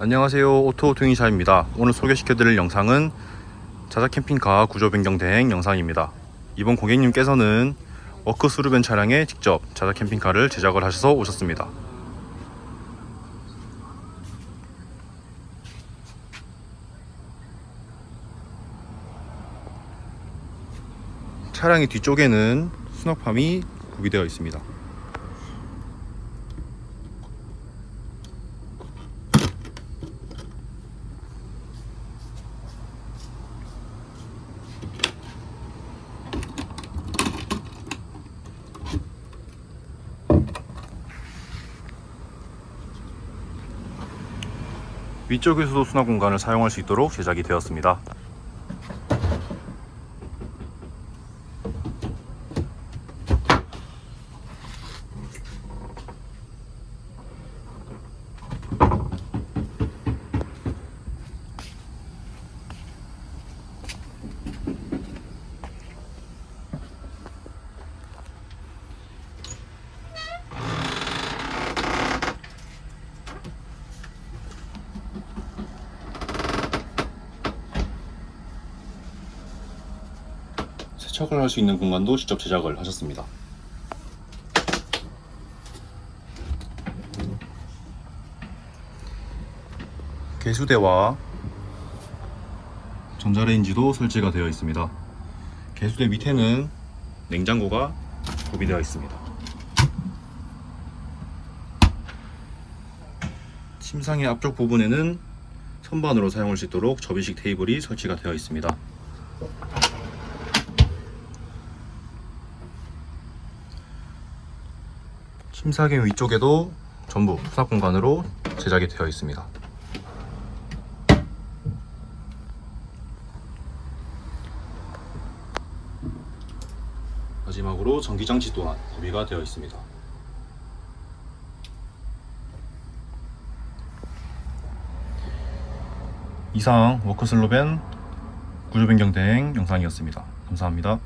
안녕하세요. 오토 튜닝샤입니다. 오늘 소개시켜드릴 영상은 자자 캠핑카 구조 변경 대행 영상입니다. 이번 고객님께서는 워크 스루벤 차량에 직접 자자 캠핑카를 제작을 하셔서 오셨습니다. 차량의 뒤쪽에는 수납함이 구비되어 있습니다 위쪽에서도 수납 공간을 사용할 수 있도록 제작이 되었습니다. 세척을 할 수 있는 공간도 직접 제작을 하셨습니다. 개수대와 전자레인지도 설치가 되어 있습니다. 개수대 밑에는 냉장고가 구비되어 있습니다. 침상의 앞쪽 부분에는 선반으로 사용할 수 있도록 접이식 테이블이 설치가 되어 있습니다. 침사경 위쪽에도 전부 수납 공간으로 제작이 되어 있습니다. 마지막으로 전기장치 또한 구비가 되어 있습니다. 이상 워크슬로벤 구조 변경 대행 영상이었습니다. 감사합니다.